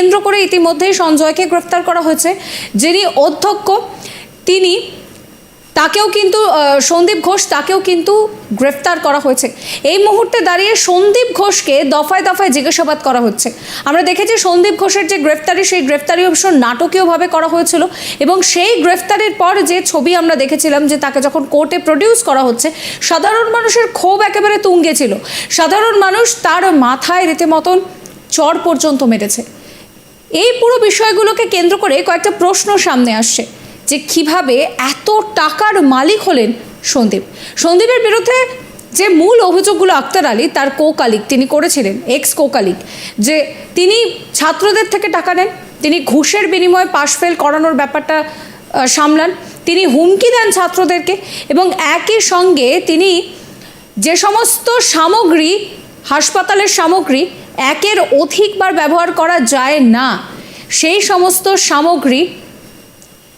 কেন্দ্র করে ইতিমধ্যেই সঞ্জয়কে গ্রেফতার করা হয়েছে। যিনি অধ্যক্ষ, তিনি তাকেও কিন্তু সন্দীপ ঘোষ তাকেও কিন্তু গ্রেফতার করা হয়েছে। এই মুহূর্তে দাঁড়িয়ে সন্দীপ ঘোষকে দফায় দফায় জিজ্ঞাসাবাদ করা হচ্ছে। আমরা দেখেছি সন্দীপ ঘোষের যে গ্রেফতারি, সেই গ্রেফতারি অবশ্য নাটকীয়ভাবে করা হয়েছিল এবং সেই গ্রেফতারির পর যে ছবি আমরা দেখেছিলাম যে তাকে যখন কোর্টে প্রডিউস করা হচ্ছে, সাধারণ মানুষের ক্ষোভ একেবারে তুঙ্গে ছিল। সাধারণ মানুষ তার মাথায় রীতিমতন চর পর্যন্ত মেরেছে। এই পুরো বিষয়গুলোকে কেন্দ্র করে কয়েকটা প্রশ্ন সামনে আসছে যে কীভাবে এত টাকার মালিক হলেন সন্দীপ। সন্দীপের বিরুদ্ধে যে মূল অভিযোগগুলো আক্তার আলী, তার কোকালিক তিনি করেছিলেন এক্স কোকালিক যে তিনি ছাত্রদের থেকে টাকা নেন, তিনি ঘুষের বিনিময়ে পাশ ফেল করানোর ব্যাপারটা সামলান, তিনি হুমকি দেন ছাত্রদেরকে এবং একই সঙ্গে তিনি যে সমস্ত সামগ্রী, হাসপাতালের সামগ্রী একের অধিকবার ব্যবহার করা যায় না। সেই সমস্ত সামগ্রী,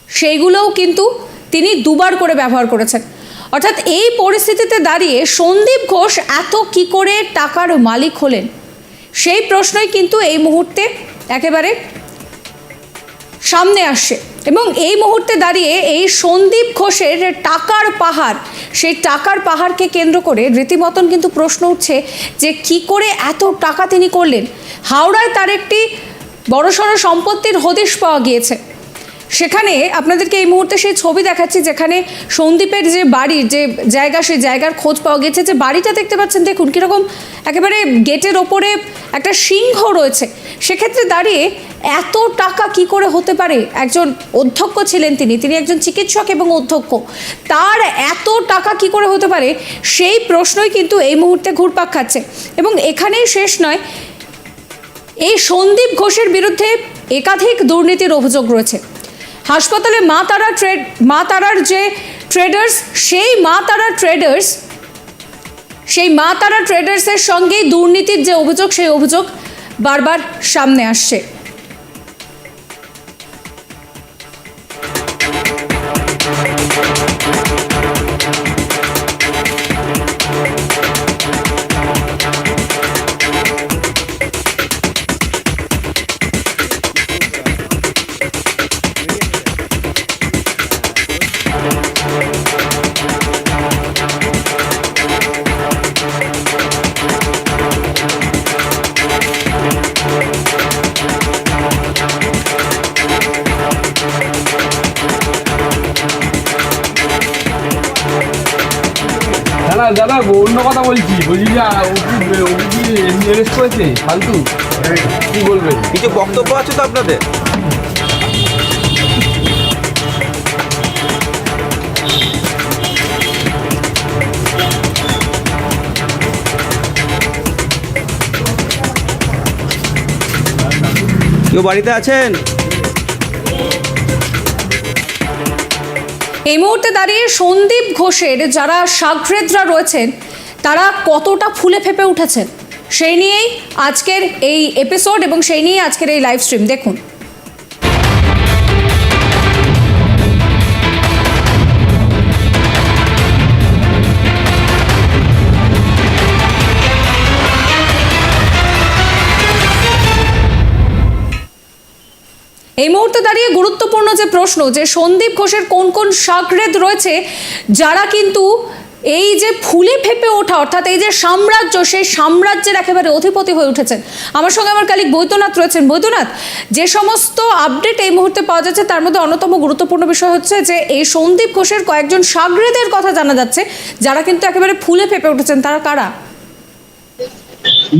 সেইগুলোও কিন্তু তিনি দুবার করে ব্যবহার করেছেন। অর্থাৎ এই পরিস্থিতিতে দাঁড়িয়ে সন্দীপ ঘোষ এত কি করে টাকার মালিক হলেন? সেই প্রশ্নই কিন্তু এই মুহূর্তে একেবারে সামনে আসছে। এবং এই মুহূর্তে দাঁড়িয়ে এই সন্দীপ ঘোষের টাকার পাহাড়, সেই টাকার পাহাড়কে কেন্দ্র করে রীতিমতন কিন্তু প্রশ্ন উঠছে যে কি করে এত টাকা তিনি করলেন? হাওড়ায় তার একটি বড়সড় সম্পত্তির হদিশ পাওয়া গিয়েছে। সেখানে আপনাদেরকে এই মুহূর্তে সেই ছবি দেখাচ্ছি যেখানে সন্দীপের যে বাড়ির যে জায়গা, সেই জায়গার খোঁজ পাওয়া গেছে যে বাড়িটা দেখতে পাচ্ছেন, দেখুন কীরকম একেবারে গেটের ওপরে একটা সিংহ রয়েছে। সেক্ষেত্রে দাঁড়িয়ে এত টাকা কি করে হতে পারে? একজন অধ্যক্ষ ছিলেন তিনি তিনি একজন চিকিৎসক এবং অধ্যক্ষ। তার এত টাকা কি করে হতে পারে? সেই প্রশ্নই কিন্তু এই মুহূর্তে ঘুরপাক খাচ্ছে। এবং এখানেই শেষ নয়, এই সন্দীপ ঘোষের বিরুদ্ধে একাধিক দুর্নীতির অভিযোগ রয়েছে। হাসপাতালে মা তারা ট্রেড, মা তারার যে ট্রেডার্স সেই মা তারা ট্রেডার্স সেই মা তারা ট্রেডার্সের সঙ্গেই দুর্নীতির যে অভিযোগ, সেই অভিযোগ বারবার সামনে আসছে। দাদা অন্য কথা বলছি। বলছি যে এমনি অ্যারেস্ট করেছে? ফালতু। কি বলবেন কিছু বক্তব্য আছে তো আপনাদের? কেউ বাড়িতে আছেন? এই মুহূর্তে দাঁড়িয়ে সন্দীপ ঘোষের যারা সাগ্রেদরা রয়েছেন, তারা কতটা ফুলে ফেপে উঠেছেন? সেই নিয়েই আজকের এই এপিসোড এবং সেই নিয়েই আজকের এই লাইভ স্ট্রিম দেখুন। এই মুহূর্তে দাঁড়িয়ে গুরুত্বপূর্ণ যে প্রশ্ন যে সন্দীপ ঘোষের কোন কোন সাকরেদ রয়েছে, যারা কিন্তু এই যে ফুলে ফেপে ওঠা, অর্থাৎ এই যে সাম্রাজ্য, সেই সাম্রাজ্যের একেবারে অধিপতি হয়ে উঠেছেন। আমার সঙ্গে আমার কালিক বৈদ্যনাথ রয়েছেন। বৈদ্যনাথ, যে সমস্ত আপডেট এই মুহূর্তে পাওয়া যাচ্ছে, তার মধ্যে অন্যতম গুরুত্বপূর্ণ বিষয় হচ্ছে যে এই সন্দীপ ঘোষের কয়েকজন সাগরেদের কথা জানা যাচ্ছে, যারা কিন্তু একেবারে ফুলে ফেপে উঠেছেন। তারা কারা?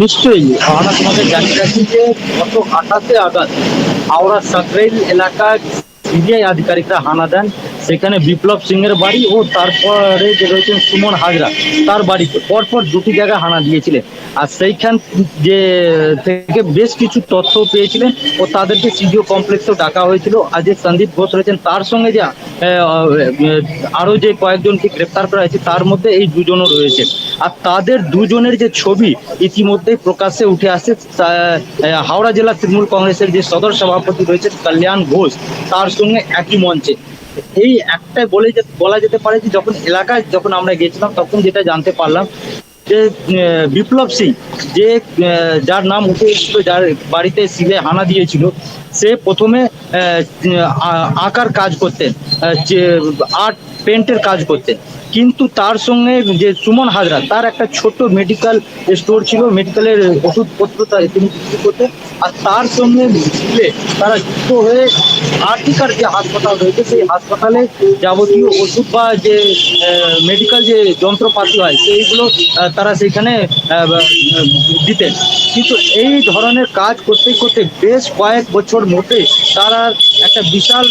নিশ্চয়ই। আমরা তোমাদের জানিয়ে রাখি যে গত আঠাশে আগস্ট হাওড়া সাকরেল এলাকার সিবিআই আধিকারিকরা হানা দেন। সেখানে বিপ্লব সিং এর বাড়ি ও তারপরে যে রয়েছেন সুমন হাজরা তার বাড়িতে। পরপর দুটি জায়গায় হানা দিয়েছিলেন। আর সেইখান যে থেকে বেশ কিছু তথ্য পেয়েছিলেন ও তাদেরকে সিডিও কমপ্লেক্সেও ডাকা হয়েছিল। আর যে সন্দীপ ঘোষ রয়েছেন তার সঙ্গে যে আহ, আহ, আরও যে কয়েকজনকে গ্রেপ্তার করা হয়েছে তার মধ্যে এই দুজনও রয়েছে আর তাদের দুজনের যে ছবি ইতিমধ্যেই প্রকাশ্যে উঠে আসছে। তা- হাওড়া জেলা তৃণমূল কংগ্রেসের যে সদর সভাপতি রয়েছেন কল্যাণ ঘোষ তার সঙ্গে একই মঞ্চে। এই একটাই বলে বলা যেতে পারে যে যখন এলাকায় যখন আমরা গেছিলাম, তখন যেটা জানতে পারলাম যে বিপ্লব সিং যে যার নাম উঠে এসেছিল, যার বাড়িতে সিলে হানা দিয়েছিল, সে প্রথমে আঁকার কাজ করতেন। আর্ট পেন্টের কাজ করতেন। কিন্তু তার সঙ্গে যে সুমন হাজরা, তার একটা ছোট মেডিকেল স্টোর ছিল মেডিকেলের ওষুধপত্র তিনি বিক্রি করতেন। আর তার সঙ্গে মিলে তারা যুক্ত হয়ে আর্টিকার যে হাসপাতাল রয়েছে, সেই হাসপাতালে যাবতীয় ওষুধ বা যে মেডিকেল যে যন্ত্রপাতি হয়, সেইগুলো তারা সেইখানে দিতেন। কিন্তু এই ধরনের কাজ করতে করতে বেশ কয়েক বছর মধ্যে তারা একটা বিশাল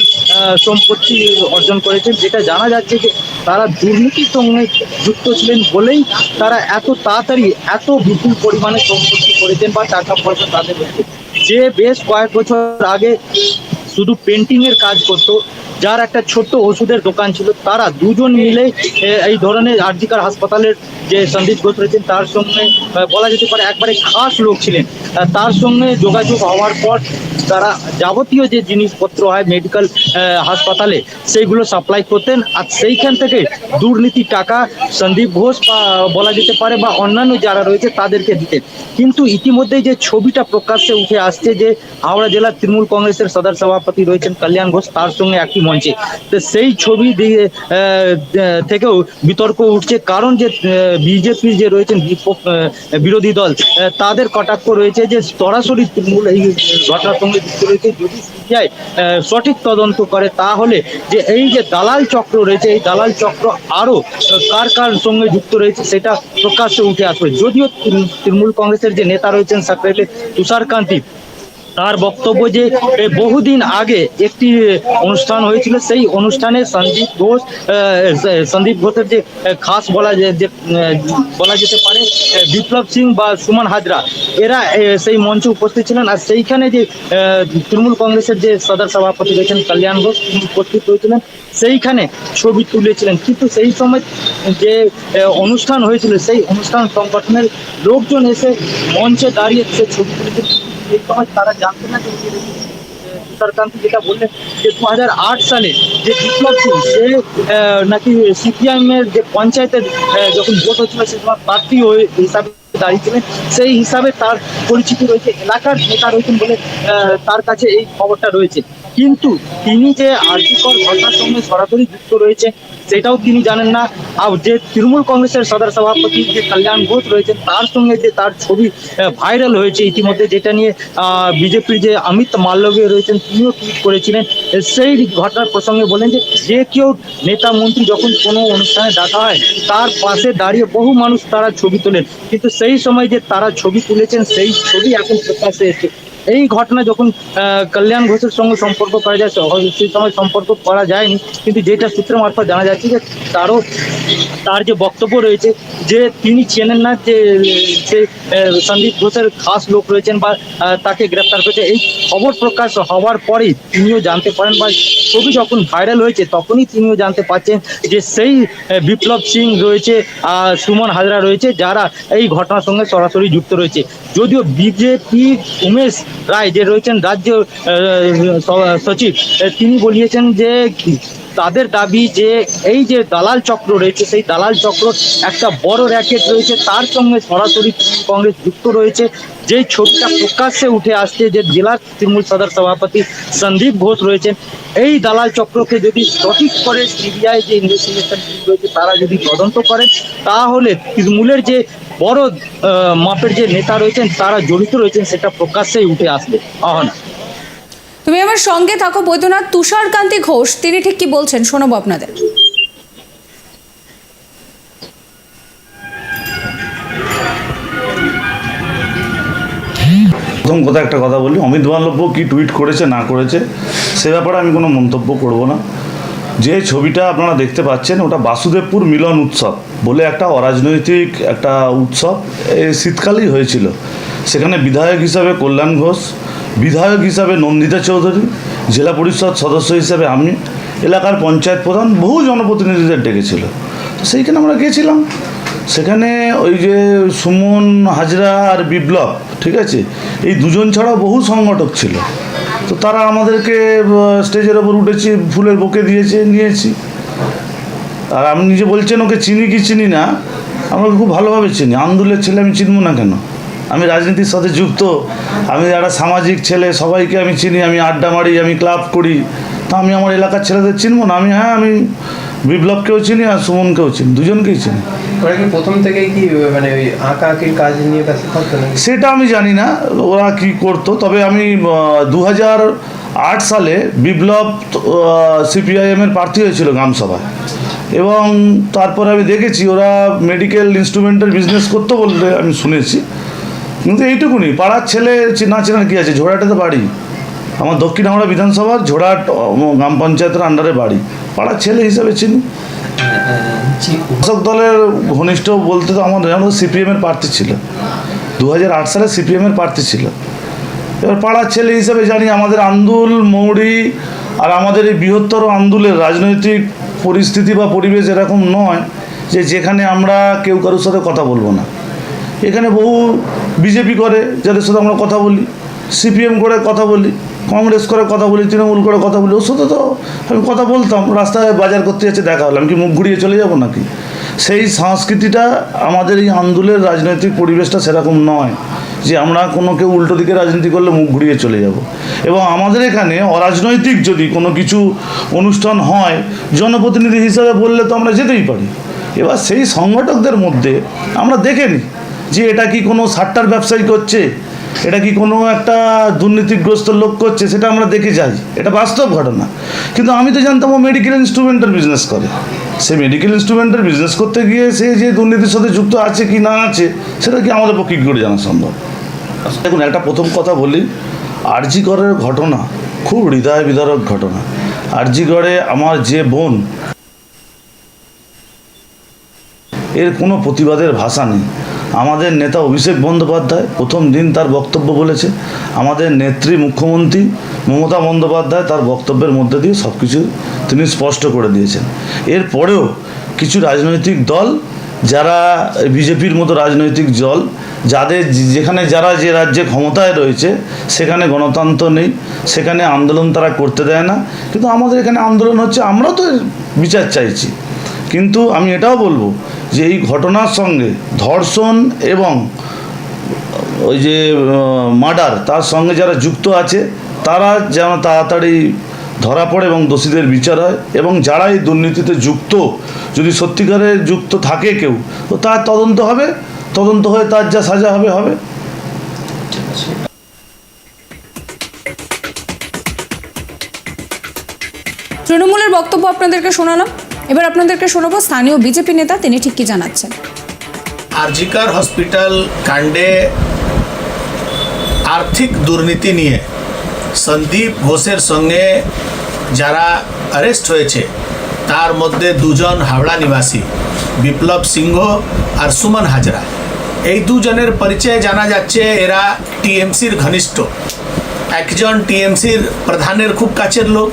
সম্পত্তি অর্জন করেছেন, যেটা জানা যাচ্ছে যে তারা দুর্নীতির সঙ্গে যুক্ত ছিলেন বলেই তারা এত তাড়াতাড়ি এত বিপুল পরিমাণে সম্পত্তি করেছেন বা টাকা পয়সা তাদের যে বেশ কয়েক বছর আগে শুধু পেন্টিং এর কাজ করতো। যার একটা ছোট্ট ওষুধের দোকান ছিল, তারা দুজন মিলে এই ধরনের আর্জিকার হাসপাতালের যে সন্দীপ ঘোষ রয়েছেন, তার সঙ্গে বলা যেতে পারে একবারে খাস লোক ছিলেন। তার সঙ্গে যোগাযোগ হওয়ার পর তারা যাবতীয় যে জিনিসপত্র হয় মেডিকেল হাসপাতালে, সেইগুলো সাপ্লাই করতেন। আর সেইখান থেকে দুর্নীতি টাকা সন্দীপ ঘোষ বা, বলা যেতে পারে, বা অন্যান্য যারা রয়েছে, তাদেরকে দিতেন। কিন্তু ইতিমধ্যে যে ছবিটা প্রকাশ্যে উঠে আসছে যে হাওড়া জেলার তৃণমূল কংগ্রেসের সদর সভাপতি রয়েছেন কল্যাণ ঘোষ, তার সঙ্গে একই মঞ্চে। তো সেই ছবি দিয়ে থেকেও বিতর্ক উঠছে। কারণ যে বিজেপি যে রয়েছেন বিরোধী দল তাদের কটাক্ষ রয়েছে যে সরাসরি তৃণমূল এই ঘটনার সঙ্গে যুক্ত রয়েছে। যদি সিবিআই সঠিক তদন্ত করে, তাহলে যে এই যে দালাল চক্র রয়েছে, এই দালাল চক্র আরও কার কার সঙ্গে যুক্ত রয়েছে, সেটা প্রকাশ্যে উঠে আসবে। যদিও তৃণমূল কংগ্রেসের যে নেতা রয়েছেন, সেক্রেটারি তুষার কান্তি তার বক্তব্য যে বহুদিন আগে একটি অনুষ্ঠান হয়েছিল, সেই অনুষ্ঠানে সন্দীপ ঘোষ সন্দীপ ঘোষের যে খাস বলা যে বলা যেতে পারে বিপ্লব সিং বা সুমন হাজরা, এরা সেই মঞ্চে উপস্থিত ছিলেন। আর সেইখানে যে তৃণমূল কংগ্রেসের যে সদর সভাপতি রয়েছেন, কল্যাণ ঘোষ উপস্থিত হয়েছিলেন। সেইখানে ছবি তুলেছিলেন। কিন্তু সেই সময় যে অনুষ্ঠান হয়েছিল, সেই অনুষ্ঠান সংগঠনের লোকজন এসে মঞ্চে দাঁড়িয়ে সে ছবি তুলেছিলেন এই সময় তারা জানতো না যে তুষারকান্তি যেটা বললেন, যে দু হাজার আট সালে যে বিপ্লব সিং সে নাকি সিপিআইএমের যে পঞ্চায়েতের যখন ভোট হচ্ছিল সে তোমার প্রার্থী হয়ে হিসাবে দাঁড়িয়েছিলেন। সেই হিসাবে তার পরিচিতি রয়েছে, এলাকার নেতা রয়েছেন বলে তার কাছে এই খবরটা রয়েছে। কিন্তু তিনি যে আর্যিকর ঘটনার সঙ্গে সরাসরি যুক্ত রয়েছে, সেটাও তিনি জানেন না। আর যে তৃণমূল কংগ্রেসের সদর সভাপতি, যে কল্যাণ ঘোষ রয়েছেন তার সঙ্গে যে তার ছবি ভাইরাল হয়েছে ইতিমধ্যে, যেটা নিয়ে বিজেপির যে অমিত মাল্লবীয় রয়েছেন, তিনিও টুইট করেছিলেন। সেই ঘটনার প্রসঙ্গে বলেন যে যে কেউ নেতা, মন্ত্রী যখন কোনো অনুষ্ঠানে ডাকা হয়, তার পাশে দাঁড়িয়ে বহু মানুষ তারা ছবি তোলেন। কিন্তু সেই সময় যে তারা ছবি তুলেছেন, সেই ছবি এখন প্রকাশ্যে এসেছে। এই ঘটনা যখন কল্যাণ ঘোষের সঙ্গে সম্পর্ক করা যায় সেই সময় সম্পর্ক করা যায়নি, কিন্তু যেটা সূত্র মারফত জানা যাচ্ছে যে তারও, তার যে বক্তব্য রয়েছে, যে তিনি চেনেন না যে সে সন্দীপ ঘোষের খাস লোক রয়েছেন বা তাকে গ্রেপ্তার করেছে, এই খবর প্রকাশ হওয়ার পরেই তিনিও জানতে পারেন বা ছবি যখন ভাইরাল হয়েছে, তখনই তিনিও জানতে পারছেন যে সেই বিপ্লব সিং রয়েছে সুমন হাজরা রয়েছে, যারা এই ঘটনার সঙ্গে সরাসরি যুক্ত রয়েছে। যদিও বিজেপি উমেশ রায় যে রয়েছেন রাজ্য সচিব তিনি বলিয়েছেন যে তাদের দাবি যে এই যে দালাল চক্র রয়েছে, সেই দালাল চক্র একটা বড় র্যাকেট রয়েছে, তার সঙ্গে সরাসরি কংগ্রেস যুক্ত রয়েছে। যেই ছবিটা প্রকাশ্যে উঠে আসছে যে জেলার তৃণমূল সদর সভাপতি সন্দীপ ঘোষ রয়েছেন, এই দালাল চক্রকে যদি সঠিক করে সিবিআই যে ইনভেস্টিগেশন রয়েছে, তারা যদি তদন্ত করেন তাহলে তৃণমূলের যে বড় মাপের যে নেতা রয়েছেন তারা জড়িত রয়েছেন সেটা প্রকাশ্যেই উঠে আসবে। আহনা তুমি আমার সঙ্গে থাকো বৈদ্যনাথ তুষারকান্তি ঘোষ তিনি ঠিক কি বলছেন শোনাবো আপনাদের। প্রথম কথা একটা কথা বলি অমিত মাল্লব্য কি টুইট করেছে না করেছে সে ব্যাপারে আমি কোনো মন্তব্য করব না। যে ছবিটা আপনারা দেখতে পাচ্ছেন, ওটা বাসুদেবপুর মিলন উৎসব বলে একটা অরাজনৈতিক একটা উৎসব। শীতকালেই হয়েছিল। সেখানে বিধায়ক হিসাবে কল্যাণ ঘোষ, বিধায়ক হিসাবে নন্দিতা চৌধুরী, জেলা পরিষদ সদস্য হিসাবে আমি, এলাকার পঞ্চায়েত প্রধান, বহু জনপ্রতিনিধিদের ডেকেছিল। তো সেইখানে আমরা গিয়েছিলাম সেখানে ওই যে সুমন হাজরা আর বিপ্লব, ঠিক আছে? এই দুজন ছাড়াও বহু সংগঠক ছিল। তো তারা আমাদেরকে স্টেজের ওপর উঠেছে, ফুলের বুকে দিয়েছে, নিয়েছি। আর আপনি নিজে বলছেন, ওকে চিনি কি চিনি না? আমরা খুব ভালোভাবে চিনি। আন্দোলের ছেলে আমি চিনব না কেন? আমি রাজনীতির সাথে যুক্ত। আমি একটা সামাজিক ছেলে, সবাইকে আমি চিনি, আমি আড্ডা মারি, আমি ক্লাব করি। তা আমি আমার এলাকার ছেলেদের চিনব না? আমি হ্যাঁ আমি বিপ্লবকেও চিনি আর সুমনকেও চিনি দুজনকেই চিনি। ওরা কি প্রথম থেকেই কি মানে ওই আঁকা আঁকির কাজ নিয়ে ব্যস্ত থাকতো সেটা আমি জানি না ওরা কি করতো তবে আমি দু আট সালে বিপ্লব সিপিআইএমের প্রার্থী হয়েছিল গ্রামসভায়। এবং তারপরে আমি দেখেছি ওরা মেডিকেল ইনস্ট্রুমেন্টের বিজনেস করতে বললে আমি শুনেছি। কিন্তু এইটুকুনি পাড়ার ছেলে চেনা চেনার কী আছে ঝোড়াটাতে বাড়ি। আমার দক্ষিণ হাওড়া বিধানসভার ঝোড়াট গ্রাম পঞ্চায়েতের আন্ডারে বাড়ি। পাড়ার ছেলে হিসাবে চিনি। শাসক দলের ঘনিষ্ঠ বলতে তো আমরা সিপিএমের প্রার্থী ছিল। দু হাজার আট সালে সিপিএমের প্রার্থী ছিল। এবার পাড়ার ছেলে হিসেবে জানি, আমাদের আন্দুল, মৌরি আর আমাদের এই বৃহত্তর আন্দুলের রাজনৈতিক পরিস্থিতি বা পরিবেশ এরকম নয় যে যেখানে আমরা কেউ কারোর সাথে কথা বলব না। এখানে বহু বিজেপি করে, যাদের সাথে আমরা কথা বলি, সিপিএম করে কথা বলি। কংগ্রেস করে কথা বলি, তৃণমূল করে কথা বলি, ওর তো আমি কথা বলতাম, রাস্তায় বাজার করতে যাচ্ছে, দেখা হলাম, কি মুখ ঘুরিয়ে চলে যাব নাকি? সেই সংস্কৃতিটা আমাদের এই আন্দোলনের রাজনৈতিক পরিবেশটা সেরকম নয় যে আমরা কোনো কেউ উল্টো দিকে রাজনীতি করলে মুখ ঘুরিয়ে চলে যাব। এবং আমাদের এখানে অরাজনৈতিক যদি কোনো কিছু অনুষ্ঠান হয়, জনপ্রতিনিধি হিসাবে বললে তো আমরা যেতেই পারি। এবার সেই সংগঠকদের মধ্যে আমরা দেখে নিই যে এটা কি কোনো সাট্টার ব্যবসায়ী করছে? এটা কি কোনো একটা দুর্নীতিগ্রস্ত লোক করছে, সেটা আমরা দেখে যাই। এটা বাস্তব ঘটনা। কিন্তু আমি তো জানতাম ও মেডিকেল ইনস্ট্রুমেন্টের বিজনেস করে। সে মেডিকেল ইনস্ট্রুমেন্টের বিজনেস করতে গিয়ে সে যে দুর্নীতির সাথে যুক্ত আছে কি না আছে, সেটা কি আমাদের পক্ষে কী করে জানা সম্ভব? দেখুন, একটা প্রথম কথা বলি আরজিগড়ের ঘটনা খুব হৃদয় বিদারক ঘটনা। আরজিগড়ে আমার যে বোন, এর কোনো প্রতিবাদের ভাষা নেই। আমাদের নেতা অভিষেক বন্দ্যোপাধ্যায় প্রথম দিন তার বক্তব্য বলেছে। আমাদের নেত্রী মুখ্যমন্ত্রী মমতা বন্দ্যোপাধ্যায় তার বক্তব্যের মধ্যে দিয়ে সব কিছু তিনি স্পষ্ট করে দিয়েছেন। এরপরেও কিছু রাজনৈতিক দল যারা বিজেপির মতো রাজনৈতিক দল, যাদের যেখানে যারা যে রাজ্যে ক্ষমতায় রয়েছে, সেখানে গণতন্ত্র নেই, সেখানে আন্দোলন তারা করতে দেয় না। কিন্তু আমাদের এখানে আন্দোলন হচ্ছে, আমরাও তো বিচার চাইছি। কিন্তু আমি এটাও বলব যে এই ঘটনার সঙ্গে ধর্ষণ এবং ওই যে মার্ডার তার সঙ্গে যারা যুক্ত আছে, তারা যেন তাড়াতাড়ি ধরা পড়ে এবং দোষীদের বিচার হয় এবং যারা এই দুর্নীতিতে যুক্ত, যদি সত্যিকারের যুক্ত থাকে কেউ, তো তার তদন্ত হবে, তদন্ত হয়ে তার যা সাজা হবে হবে। তৃণমূলের বক্তব্য আপনাদেরকে শোনালাম। এবার আপনাদেরকে শোনাবো স্থানীয় বিজেপি নেতা, তিনি ঠিক কি জানাচ্ছেন? আরজিকার হসপিটাল কাণ্ডে আর্থিক দুর্নীতি নিয়ে সন্দীপ ঘোষের সঙ্গে যারা অ্যারেস্ট হয়েছে, তার মধ্যে দুজন হাওড়া নিবাসী, বিপ্লব সিংহ আর সুমন হাজরা। এই দুজনের পরিচয় জানা যাচ্ছে এরা টিএমসির ঘনিষ্ঠ। একজন টিএমসির প্রধানের খুব কাছের লোক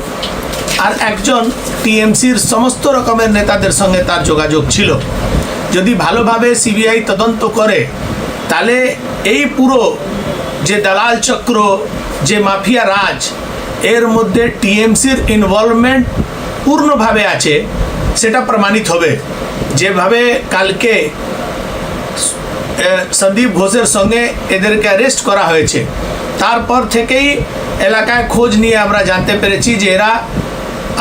আর একজন টিএমসির সমস্ত রকমের নেতাদের সঙ্গে তার যোগাযোগ ছিল। যদি ভালোভাবে সিবিআই তদন্ত করে, তাহলে এই পুরো যে দালাল চক্র, যে মাফিয়া রাজ, এর মধ্যে টিএমসির ইনভলভমেন্ট পূর্ণভাবে আছে, সেটা প্রমাণিত হবে। যেভাবে কালকে সন্দীপ ঘোষের সঙ্গে এদেরকে অ্যারেস্ট করা হয়েছে। তারপর থেকেই এলাকায় খোঁজ নিয়ে আমরা জানতে পেরেছি যে এরা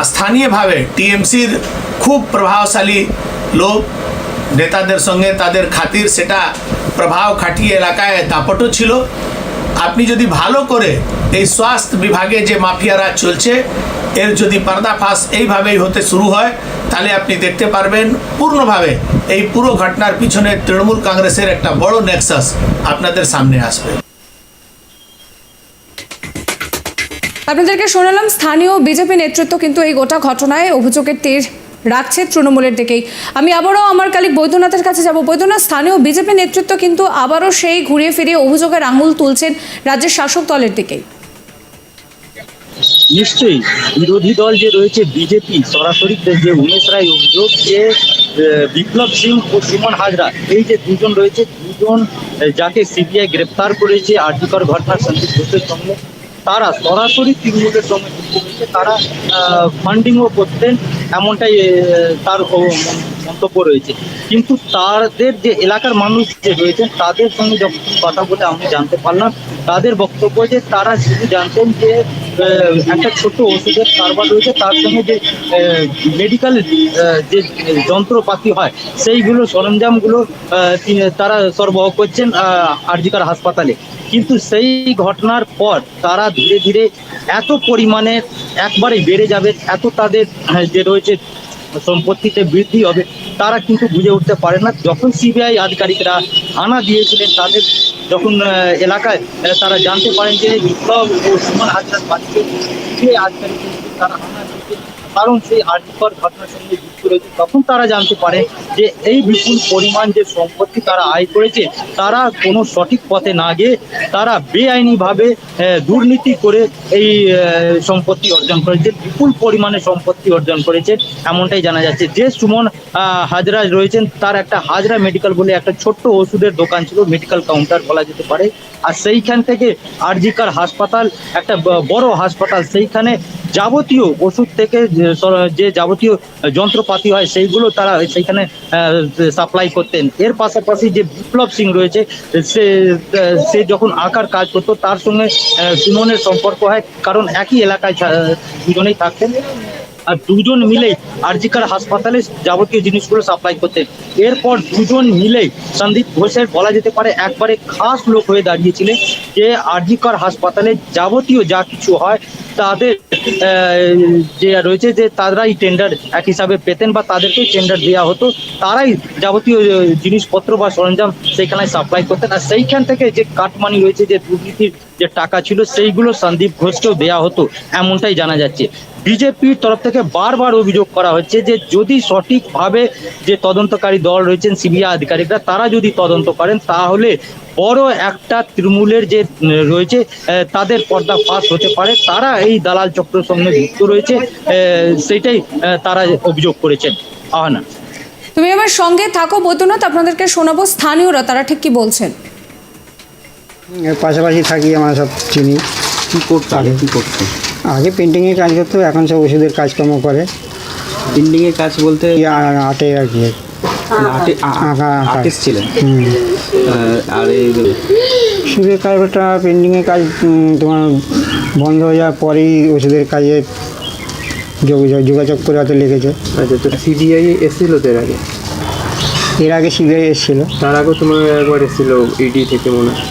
স্থানীয়ভাবে টিএমসির খুব প্রভাবশালী লোক নেতাদের সঙ্গে তাদের খাতির সেটা প্রভাব খাটিয়ে এলাকায় দাপটও ছিল। আপনি যদি ভালো করে এই স্বাস্থ্য বিভাগে যে মাফিয়ারা চলছে, এর যদি পর্দাফাস এইভাবেই হতে শুরু হয়, তাহলে আপনি দেখতে পারবেন পূর্ণভাবে এই পুরো ঘটনার পিছনে তৃণমূল কংগ্রেসের একটা বড় নেক্সাস আপনাদের সামনে আসবে। আপনাদেরকে শোনালাম, স্থানীয় বিজেপি নেতৃত্ব কিন্তু এই গোটা ঘটনায় অভিযোগের তীর রাখছে তৃণমূলের দিকেই। আমি আবারও আমার কালিক বৈদ্যনাথের কাছে যাব। বৈদ্যনাথ, স্থানীয় বিজেপি নেতৃত্ব কিন্তু আবারও সেই ঘুরিয়ে ফিরিয়ে অভিযোগের আঙুল তুলছেন রাজ্যের শাসক দলের দিকেই। নিশ্চয়ই বিরোধী দল যে রয়েছে, বিজেপি, সরাসরি যে উমেশ রায় অভিযোগ, যে বিপ্লব সিং ও সুমন হাজরা, এই যে দুজন রয়েছে, দুজন যাকে সিবিআই গ্রেপ্তার করেছে আর্যিকর ঘটনার সন্দীপ ঘোষের সঙ্গে তারা সরাসরি তৃণমূলের হয়েছে। তারা ফান্ডিংও করতেন, এমনটাই তার মন্তব্য রয়েছে। কিন্তু তাদের যে এলাকার মানুষ যে রয়েছেন, তাদের সঙ্গে যখন কথা বলে আমি জানতে পারলাম, তাদের বক্তব্য যে তারা শুধু জানতেন যে একটা ছোট ওষুধের কারবার রয়েছে, তার সঙ্গে যে মেডিকেল যে যন্ত্রপাতি হয়, সেইগুলো সরঞ্জামগুলো তারা সরবরাহ করছেন আরজিকার হাসপাতালে। কিন্তু সেই ঘটনার পর তারা ধীরে ধীরে এত পরিমাণে একবারে বেড়ে যাবে, এত তাদের যে রয়েছে সম্পত্তিতে বৃদ্ধি হবে, তারা কিন্তু বুঝে উঠতে পারে না। যখন সিবিআই আধিকারিকরা হানা দিয়েছিলেন তাদের, যখন এলাকায় তারা জানতে পারেন যে বিপ্লব ও সুমন হাজরার বাড়িতে আধিকারিক তারা কারণ সেই আর্থিকর ঘটনার সঙ্গে রয়েছে তখন তারা জানতে পারে যে এই বিপুল পরিমাণ যে সম্পত্তি তারা আয় করেছে, তারা কোনো সঠিক পথে না গিয়ে তারা বেআইনিভাবে দুর্নীতি করে এই সম্পত্তি অর্জন করেছে, বিপুল পরিমাণে সম্পত্তি অর্জন করেছে, এমনটাই জানা যাচ্ছে। যে সুমন হাজরা রয়েছেন, তার একটা হাজরা মেডিকেল বলে একটা ছোট্ট ওষুধের দোকান ছিল মেডিকেল কাউন্টার বলা যেতে পারে। আর সেইখান থেকে আরজিকার হাসপাতাল, একটা বড় হাসপাতাল, সেইখানে যাবতীয় ওষুধ থেকে যে যাবতীয় যন্ত্রপাতি হয়, সেইগুলো তারা সেইখানে সাপ্লাই করতেন। এর পাশাপাশি যে বিপ্লব সিং রয়েছে, সে সে যখন আঁকার কাজ করতো, তার সঙ্গে সুমনের সম্পর্ক হয়, কারণ একই এলাকায় দুজনেই থাকতেন। আর দুজন মিলেই আরজিকার হাসপাতালে যাবতীয় জিনিসগুলো সাপ্লাই করতেন। এরপর দুজন মিলেই সন্দীপ ঘোষের বলা যেতে পারে, একবারে খাস লোক হয়ে দাঁড়িয়েছিলেন যে, আরজিকর হাসপাতালে যাবতীয় যা কিছু হয় তাদের যে রয়েছে যে তারাই টেন্ডার এক হিসাবে পেতেন বা তাদেরকেই টেন্ডার দেওয়া হতো, তারাই যাবতীয় জিনিসপত্র বা সরঞ্জাম সেইখানে সাপ্লাই করতেন। আর সেইখান থেকে যে কাটমানি রয়েছে, যে দুর্নীতির যে টাকা ছিল, সেইগুলো সন্দীপ ঘোষকেও দেওয়া হতো, এমনটাই জানা যাচ্ছে। বিজেপির তরফ থেকে বারবার অভিযোগ করা হচ্ছে যে যদি সঠিকভাবে যে তদন্তকারী দল রয়েছেন, সিবিআই আধিকারিকরা, তারা যদি তদন্ত করেন, তাহলে বড় একটা তৃণমূলের যে রয়েছে তাদের পর্দা ফাঁস হতে পারে। তারা এই দালাল চক্রের সঙ্গে যুক্ত রয়েছে আহ, সেইটাই তারা অভিযোগ করেছেন। আহনা। তুমি আমার সঙ্গে থাকো বৈদ্যনাথ আপনাদেরকে শোনাবো স্থানীয়রা তারা ঠিক কি বলছেন? পাশাপাশি থাকি আমরা সব চিনি। কি করতো আগে। কি করতো আগে পেন্টিংয়ের কাজ করতো এখন সব ওষুধের কাজকর্ম করে। পেন্টিংয়ের কাজ বলতে আটে আর কি। আর্টিস্ট ছিলেন। আর এই ওষুধের কাজটা পেন্টিংয়ের কাজ তোমার বন্ধ হয়ে যাওয়ার পরেই ওষুধের কাজে যোগ- যোগাযোগ করে হয়তো লেগেছে আচ্ছা তো সিবিআই এসেছিল তো এর আগে? এর আগে সিবিআই এসেছিল। তার আগে তোমার একবার এসেছিল ইডি থেকে মনে হয়।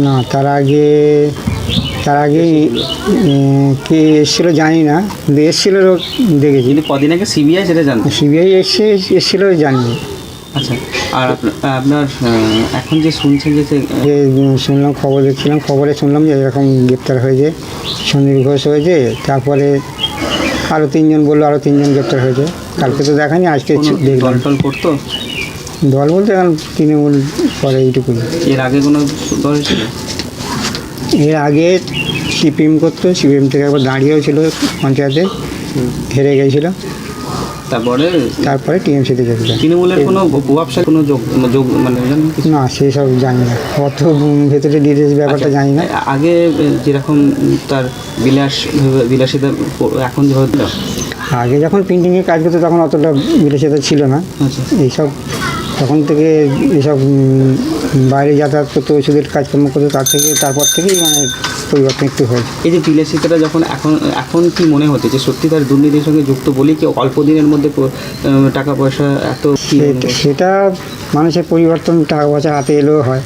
না তার আগে তার আগে কে এসেছিল জানি না কিন্তু এসেছিল দেখেছি। যিনি কদিন আগে সিবিআই সেটা জানতো? সিবিআই এসে এসেছিল জানি আচ্ছা আর আপনার এখন যে শুনছেন যে শুনলাম খবর দেখছিলাম খবরে শুনলাম যে এরকম গ্রেপ্তার হয়েছে সন্দীপ ঘোষ হয়েছে তারপরে আরও তিনজন বলল আরও তিনজন গ্রেপ্তার হয়েছে। কালকে তো দেখানি আজকে দেখলাম। দল করতো? দল বলতে এখন তৃণমূল করে এইটুকুই। এর আগে কোনো দল ছিল? এর আগে সিপিএম করতো সিপিএম থেকে একবার দাঁড়িয়েও ছিল পঞ্চায়েতে হেরে গেছিল। তারপরে? তারপরে টিএমসিতে যোগ দেয় তৃণমূলের কোনো ব্যবসায় কোনো যোগ যোগ মানে কিছু? না সেসব জানি না। অত ভেতরে ডিটেলস ব্যাপারটা আচ্ছা, জানি না। আগে যেরকম তার বিলাস বিলাসিতা এখন যে হতো আগে যখন প্রিন্টিংয়ের কাজ করতো তখন অতটা বিলাসিতা ছিল না। আচ্ছা। এইসব তখন থেকে এইসব বাইরে যাতায়াত করতো ওষুধের কাজকর্ম করতো তার থেকে তারপর থেকেই মানে পরিবর্তন একটু হয়েছে। এই যে বিলাসিতাটা যখন এখন এখন কি মনে হচ্ছে যে সত্যি তার দুর্নীতির সঙ্গে যুক্ত বলি কি অল্প দিনের মধ্যে টাকা পয়সা এত সেটা- মানুষের পরিবর্তন টাকা পয়সা হাতে এলেও হয়।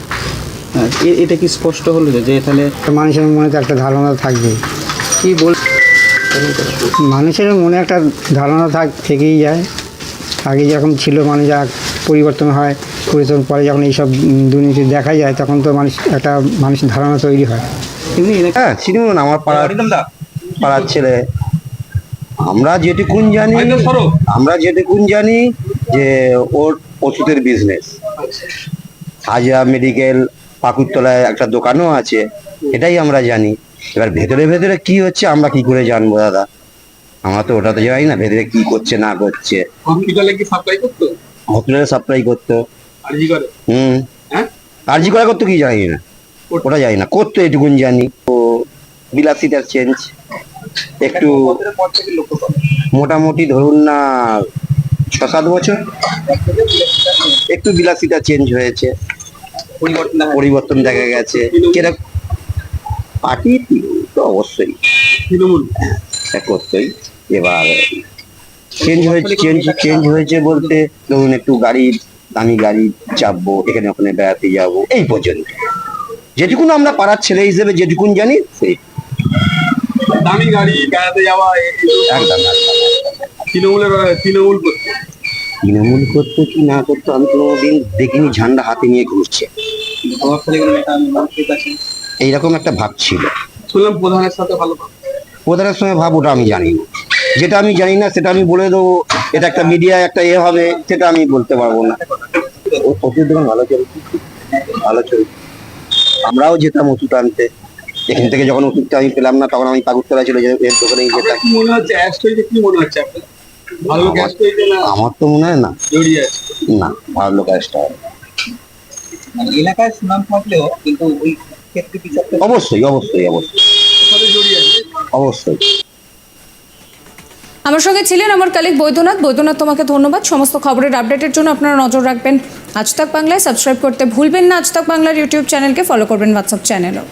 হ্যাঁ, এ- এটা কি স্পষ্ট হলো যে তাহলে মানুষের মনে তো একটা ধারণা থাকবেই কি বল মানুষের মনে একটা ধারণা থাক থেকেই যায়। আগে যেরকম ছিল মানুষ পরিবর্তন হয় পরিবর্তন পরে যখন এইসব দুর্নীতি দেখা যায় তখন তো মানুষ একটা মানুষের ধারণা তৈরি হয়। হ্যাঁ চিনুন আমার পাড়ার পাড়ার ছেলে। আমরা যেটুকুন জানি আমরা যেটুকুন জানি যে ওর ওষুধের বিজনেস হাজা মেডিকেল পাকুরতলায় একটা দোকানও আছে এটাই আমরা জানি। এবার ভেতরে ভেতরে কি হচ্ছে আমরা কি করে জানব দাদা? আমরা তো ওটা তো জানি না ভেতরে কি করছে না করছে। হসপিটালে কি সাপ্লাই করতো? হসপিটালে সাপ্লাই করতো। আরজি করে। হুম। হ্যাঁ? আরজি করা করতো কি জানি না। ওটা জানি না। করতো এটুকুন জানি। তো বিলাসিতার চেঞ্জ একটু মোটামুটি ধরুন না ছ সাত বছর। একটু বিলাসিতা চেঞ্জ হয়েছে। পরিবর্তন দেখা গেছে। কীরকম পার্টি তো অবশ্যই। তৃণমূল? তা করতোই এবার। চেঞ্জ হয়েছে চেঞ্জ চেঞ্জ হয়েছে বলতে ধরুন একটু গাড়ি দামি গাড়ি চাপবো এখানে ওখানে বেড়াতে যাব এই পর্যন্ত। যেটুকুন আমরা পাড়ার ছেলে হিসেবে যেটুকুন জানি সেই। দামি গাড়ি বেড়াতে যাওয়া একদম তৃণমূলের তৃণমূল করছে। তৃণমূল করতো কি না করতো আমি কোনোদিন দেখিনি ঝান্ডা হাতে নিয়ে ঘুরছে। এইরকম একটা ভাব ছিল। শুনলাম প্রধানের সাথে ভালো। প্রধানের সঙ্গে ভাব ওটা আমি জানি না। যেটা আমি জানি না সেটা আমি বলে দেবো এটা একটা মিডিয়া একটা এ হবে সেটা আমি বলতে পারব না। ও ওষুধ দোকান ভালো চলছে ভালো চলছে আমরাও যেতাম ওষুধ আনতে। এখান থেকে যখন ওষুধটা আমি পেলাম না তখন আমি চলে যেতাম এর দোকানেই যেতাম মনে হচ্ছে কি মনে হচ্ছে আমার তো মনে হয় না। না ভালো আসতে হবে এলাকায় সুনাম থাকলেও কিন্তু ওই ক্ষেত্রে অবশ্যই অবশ্যই অবশ্যই। অবশ্যই। আমার সঙ্গে ছিলেন আমার কালিক বৈদ্যনাথ। বৈদ্যনাথ, তোমাকে ধন্যবাদ। সমস্ত খবরের আপডেটের জন্য আপনারা নজর রাখবেন আজ তাক বাংলায়। সাবস্ক্রাইব করতে ভুলবেন না আজ তাক বাংলার ইউটিউব চ্যানেলকে ফলো করবেন হোয়াটসঅ্যাপ চ্যানেলও